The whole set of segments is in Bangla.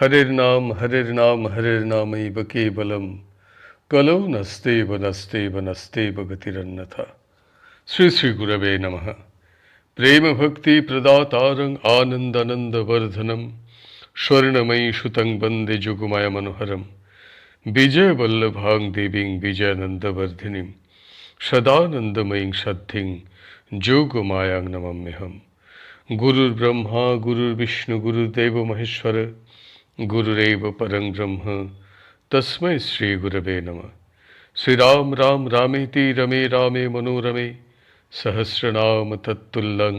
হরের নাম হরের নাম, হরের নামৈব কেবলম। কলৌ নস্তেব নস্তেব নস্তেব গতিরন্যথা শ্রী শ্রী গুরবে নমঃ। প্রেম ভক্তি প্রদাতারং আনন্দানন্দবর্ধনম। স্বর্ণময়ী সুতং বন্দে যুগমায় মনোহরম। বিজয় বল্লভাং দেবীং বিজয়ানন্দবর্ধিনীম। সদানন্দময়ীং সদ্ধিং যোগমায়াং নমাম্যহম গুরুর ব্রহ্মা গুরুর বিষ্ণু গুরুদেব মহেশ্বর। গুরুরেব পরং ব্রহ্ম তস্मै শ্রী গুরবে নমঃ শ্রীরাম রাম রামেতি রমে রামে মনোরমে সহস্রনাম তত্তুল্যং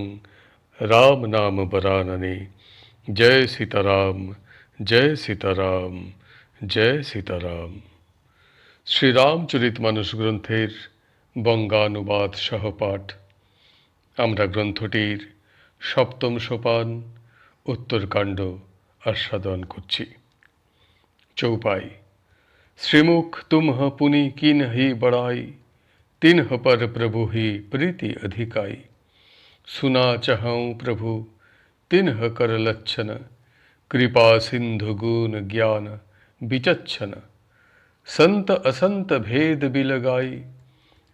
রাম নাম বরাননে জয় সীতারাম জয় সীতারাম জয় সীতারাম শ্রীরামচরিত মানুষ গ্রন্থের বঙ্গানুবাদ সহপাঠ আমরা গ্রন্থটির সপ্তম সোপান উত্তরকাণ্ড আস্বাদন করছি চৌপাই শ্রীমুখ তুমহ পুনি কিন হি বড়াই তিনহ পর প্রভু হি প্রীতি अधिकाई सुना चहऊँ प्रभु तिन्ह कर लक्षण कृपा सिंधु गुण ज्ञान विचक्षण संत असंत भेद बिलगाई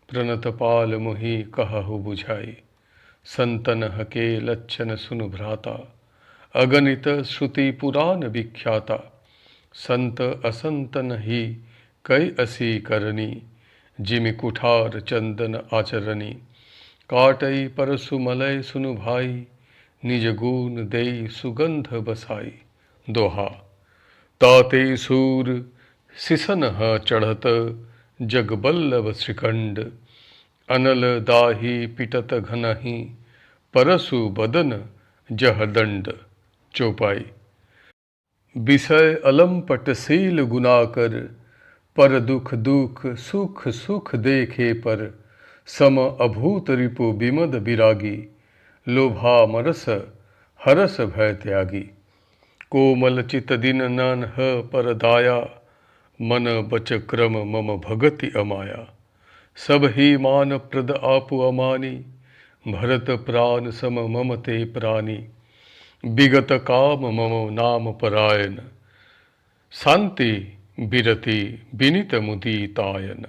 प्रणत पाल मोहि कहु बुझाई संतन हके लक्षण सुनु भ्राता अगणित श्रुति पुराण विख्याता। संत असंतन ही कई असी करनी, जिमि कुठार चंदन आचरणी। काटई परसु मलय सुनु भाई, निज गुण देई सुगंध बसाई। दोहा, ताते सूर, सिसन चढ़त जगबल्लभ श्रीखंड। अनल दाही पिटत घनहि, परसु बदन जहदंड चौपाई। विषय अलंपट शील गुनाकर, पर दुख दुख सुख सुख देखे पर, सम अभूत रिपु विमद विरागी लोभा मरस हरस भय त्यागी। कोमल चित दिन नन ह पर दाया, मन बच क्रम मम भगति अमाया। सब ही मान प्रद आपु अमानी, भरत प्राण सम मम ते प्राणी। विगत काम मम नाम परायण। शांति विरति विनित मुदीतायन।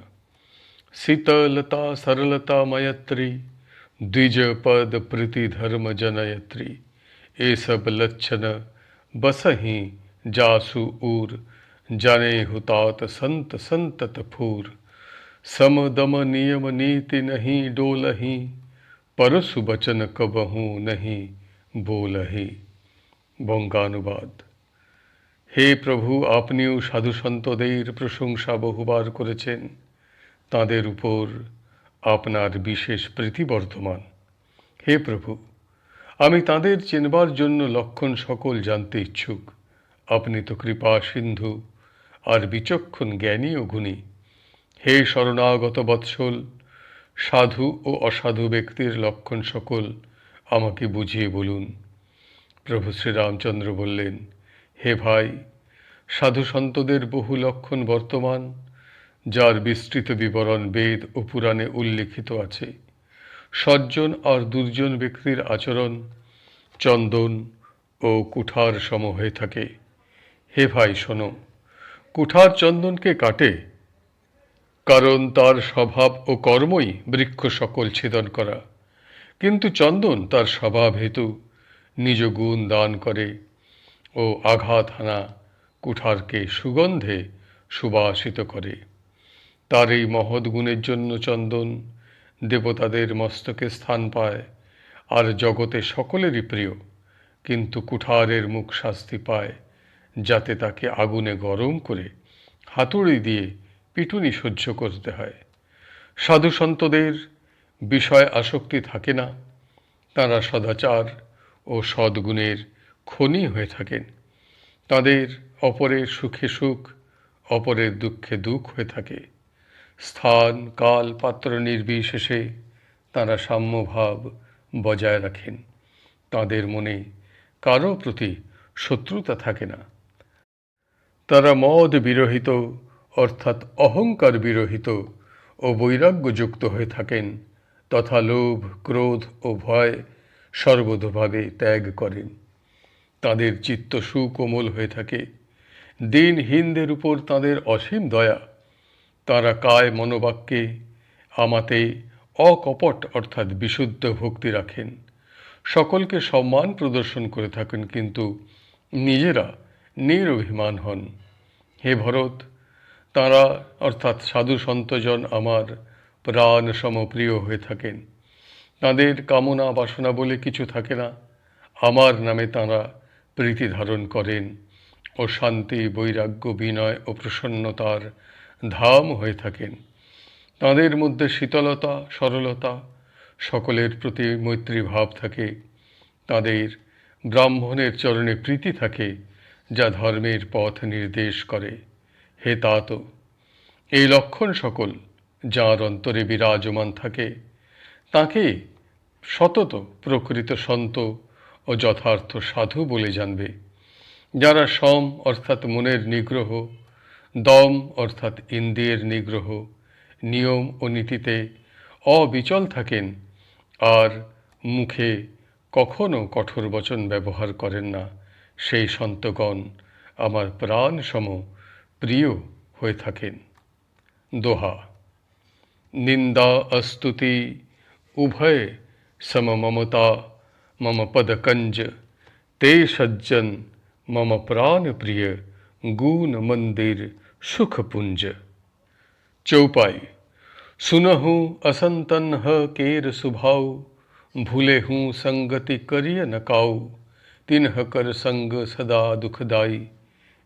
शीतलता, सरलता मयत्री द्विज पद प्रीति, धर्म, जनयत्री ए सब लक्षण बसही जासु ऊर, जाने हुतात संत संतत फूर सम दम नियम नीति नहीं डोलही, परसु बचन कबहू नहीं। বোলহি বঙ্গানুবাদ। হে প্রভু, আপনিও সাধুসন্তদের প্রশংসা বহুবার করেছেন। তাদের উপর আপনার বিশেষ প্রীতি বর্তমান হে প্রভু, আমি তাদের চেনবার জন্য লক্ষণ সকল জানতে ইচ্ছুক। আপনি তো কৃপা সিন্ধু আর বিচক্ষণ জ্ঞানী ও গুণী। হে শরণাগত বৎসল, সাধু ও অসাধু ব্যক্তির লক্ষণ সকল আমাকে বুঝিয়ে বলুন। প্রভু শ্রীরামচন্দ্র বললেন, হে ভাই, সাধু সন্তদের বহু লক্ষণ বর্তমান, যার বিস্তৃত বিবরণ বেদ ও পুরাণে উল্লিখিত আছে। সজ্জন আর দুর্জন ব্যক্তির আচরণ চন্দন ও কুঠার সম হয়ে থাকে। হে ভাই, শোনো, কুঠার চন্দনকে কাটে, কারণ তার স্বভাব ও কর্মই বৃক্ষ সকল ছেদন করা। কিন্তু চন্দন তার স্বভাব হেতু, নিজ গুণ দান করে ও আঘাত হানা কুঠারকে সুগন্ধে সুবাসিত করে। তার এই মহৎ গুণের জন্য চন্দন দেবতাদের মস্তকে স্থান পায়, আর জগতে সকলেরই প্রিয়, কিন্তু কুঠারের মুখ শাস্তি পায়, যাতে তাকে আগুনে গরম করে হাতুড়ি দিয়ে পিটুনি সহ্য করতে হয়। সাধু সন্তদের বিষয় আসক্তি থাকে না। তারা সদাচার ও সদ্গুণের খনি হয়ে থাকেন। তাদের অপরের সুখে সুখ, অপরের দুঃখে দুঃখ হয়ে থাকে। স্থান, কাল, পাত্র নির্বিশেষে তারা সাম্যভাব বজায় রাখেন। তাদের মনে কারও প্রতি শত্রুতা থাকে না। তারা মদ বিরহিত, অর্থাৎ অহংকার বিরহিত ও বৈরাগ্যযুক্ত হয়ে থাকেন। তথা লোভ, ক্রোধ ও ভয় সর্বতভাবে ত্যাগ করেন। তাদের চিত্ত সুকোমল হয়ে থাকে। দিনহীনদের উপর তাদের অসীম দয়া। তারা কায় মনোবাক্যে আমাতে অকপট অর্থাৎ বিশুদ্ধ ভক্তি রাখেন। সকলকে সম্মান প্রদর্শন করে থাকেন, কিন্তু নিজেরা নিরভিমান হন। হে ভরত, তারা অর্থাৎ সাধু সন্তজন আমার প্রাণ সমপ্রিয় হয়ে থাকেন। তাঁদের কামনা বাসনা বলে কিছু থাকে না। আমার নামে তাঁরা প্রীতি ধারণ করেন ও শান্তি, বৈরাগ্য, বিনয় ও প্রসন্নতার ধাম হয়ে থাকেন। তাঁদের মধ্যে শীতলতা, সরলতা সকলের প্রতি মৈত্রী ভাব থাকে। তাদের ব্রাহ্মণের চরণে প্রীতি থাকে যা ধর্মের পথ নির্দেশ করে। হে তাত এই লক্ষণ সকল যার অন্তরে বিরাজমান থাকে, তাকে সতত প্রকৃত সন্ত ও যথার্থ সাধু বলে জানবে। যারা সম অর্থাৎ মনের নিগ্রহ, দম অর্থাৎ ইন্দ্রিয়ের নিগ্রহ, নিয়ম ও নীতিতে অবিচল থাকেন আর মুখে কখনো কঠোর বচন ব্যবহার করেন না, সেই সন্তগণ আমার প্রাণ সম প্রিয় হয়ে থাকেন। দোহা। निंदा अस्तुति उभय सम ममता मम पदकंज ते सज्जन, मम प्राण प्रिय गुण मंदिर सुखपुंज चौपाई। सुनहु असंतन ह केर सुभाव भूले हूँ संगति करिय नकाऊ तिन्ह कर संग सदा दुखदाई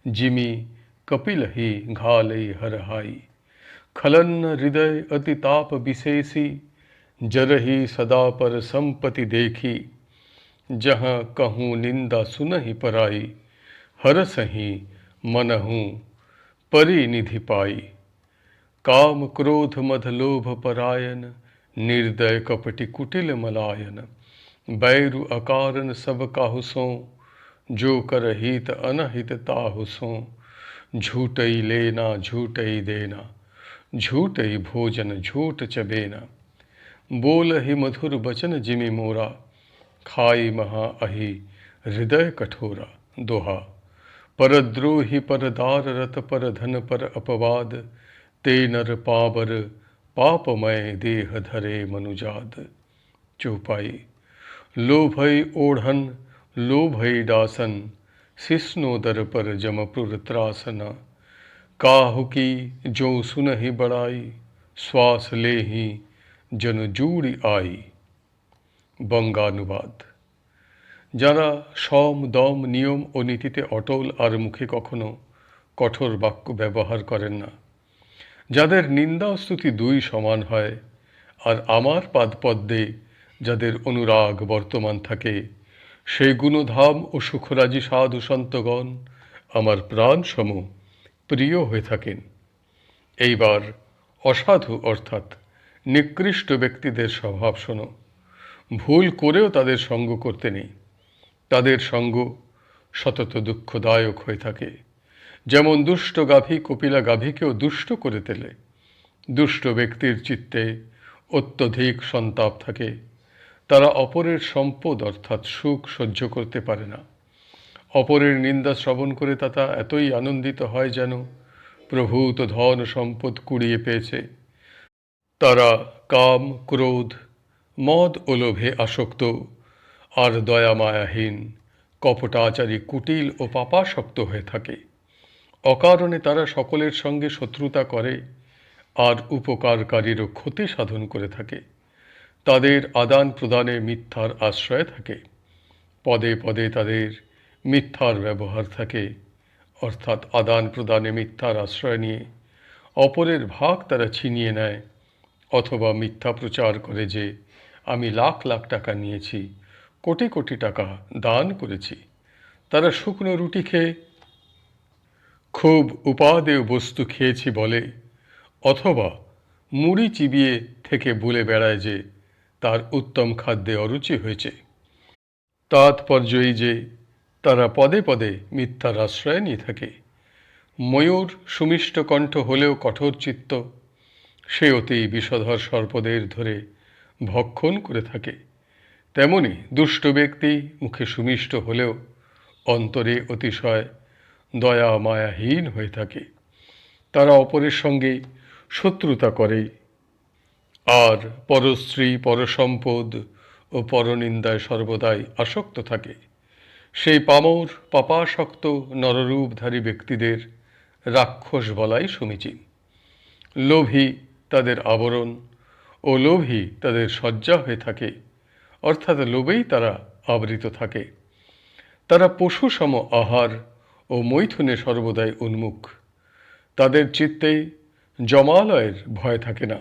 जिमी कपिल ही घालई हरहाई खलन हृदय अति ताप विशेषी जरही सदा पर संपति देखी। जहाँ कहूँ निंदा सुन सुनहि पराई हरसही मनहूँ परिनिधि पाई। काम क्रोध मध लोभ परायन निर्दय कपटि कुटिल मलायन। बैरु अकारण सब काहु सो, जो कर हित अनहित ताहु सो। झूठई लेना झूठई देना झूठई भोजन, झूठ चबेना। बोल ही मधुर बचन जिमि मोरा। खाई महा अहि हृदय कठोरा। दोहा, परद्रोही परदार रत पर धन पर अपवाद। ते नर पावर, पापमय देह धरे मनुजाद। चौपाई लोभई ओढ़न लोभई डासन शिष्णोदर पर जमपुर त्रासना। काहु की जो सुनहि बड़ाई श्वास ले ही जन जूड़ी आई বঙ্গানুবাদ যারা সম দম নিয়ম ও নীতিতে অটল আর মুখে কখনো কঠোর বাক্য ব্যবহার করেন না যাদের নিন্দা ও স্তুতি দুই সমান হয় আর আমার পাদপদ্মে যাদের অনুরাগ বর্তমান থাকে সেই গুণধাম ও সুখরাজি সাধু সন্তগণ আমার প্রাণসম প্রিয় হয়ে থাকেন। এইবার অসাধু অর্থাৎ নিকৃষ্ট ব্যক্তিদের স্বভাব শোনো। ভুল করেও তাদের সঙ্গ করতে নেই। তাদের সঙ্গ সতত দুঃখদায়ক হয়ে থাকে। যেমন দুষ্ট গাভী কপিলা গাভীকেও দুষ্ট করে তোলে। দুষ্ট ব্যক্তির চিত্তে অত্যধিক সন্তাপ থাকে। তারা অপরের সম্পদ অর্থাৎ সুখ সহ্য করতে পারে না। অপরের নিন্দা শ্রবণ করে তাতা এতই আনন্দিত হয় যেন প্রভূত ধন সম্পদ কুড়িয়ে পেয়েছে। তারা কাম, ক্রোধ, মদ ও লোভে আসক্ত, আর দয়া মায়াহীন কপটাচারী, কুটিল ও পাপাসক্ত হয়ে থাকে। অকারণে তারা সকলের সঙ্গে শত্রুতা করে, আর উপকারকারীরও ক্ষতি সাধন করে থাকে। তাদের আদান প্রদানে মিথ্যার আশ্রয় থাকে। পদে পদে তাদের মিথ্যার ব্যবহার থাকে, অর্থাৎ আদান প্রদানে মিথ্যার আশ্রয় নিয়ে। অপরের ভাগ তারা ছিনিয়ে নেয়, অথবা মিথ্যা প্রচার করে যে, আমি লাখ লাখ টাকা নিয়েছি, কোটি কোটি টাকা দান করেছি। তারা শুকনো রুটি খেয়ে, খুব উপাদেয় বস্তু খেয়েছি বলে, অথবা মুড়ি চিবিয়ে থেকে বলে বেড়ায় যে, তার উত্তম খাদ্যে অরুচি হয়েছে। তাৎপর্যই যে তারা পদে পদে মিথ্যার আশ্রয় নিয়ে থাকে। ময়ূর সুমিষ্ট কণ্ঠ হলেও কঠোর চিত্ত, সে অতি বিষধর সর্পদের ধরে ভক্ষণ করে থাকে। তেমনি দুষ্ট ব্যক্তি মুখে সুমিষ্ট হলেও অন্তরে অতিশয় দয়া মায়াহীন হয়ে থাকে। তারা অপরের সঙ্গে শত্রুতা করে। আর পরশ্রী পরসম্পদ ও পরনিন্দায় সর্বদাই আসক্ত থাকে। সেই পামর পাপাসক্ত নররূপধারী ব্যক্তিদের রাক্ষস বলাই সমীচীন। লোভী তাদের আবরণ ও লোভী তাদের শয্যা হয়ে থাকে, অর্থাৎ লোভেই তারা আবৃত থাকে। তারা পশুসম আহার ও মৈথুনে সর্বদাই উন্মুখ। তাদের চিত্তে জমালয়ের ভয় থাকে না।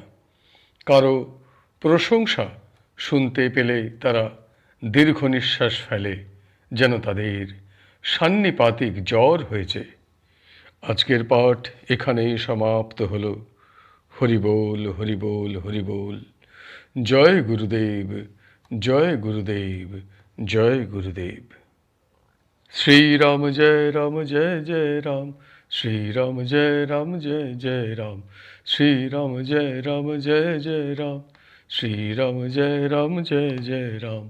কারও প্রশংসা শুনতে পেলে তারা দীর্ঘ নিঃশ্বাস ফেলে। যেন তাদের সান্নিপাতিক জ্বর হয়েছে। আজকের পাঠ এখানেই সমাপ্ত হল। হরিবোল হরিবোল হরিবোল। জয় গুরুদেব জয় গুরুদেব জয় গুরুদেব। শ্রীরাম জয় রাম, জয় জয় রাম। শ্রীরাম জয় রাম, জয় জয় রাম। শ্রীরাম জয় রাম, জয় জয় রাম। শ্রীরাম জয় রাম, জয় জয় রাম।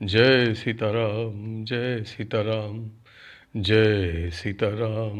जय सीताराम जय सीताराम जय सीताराम।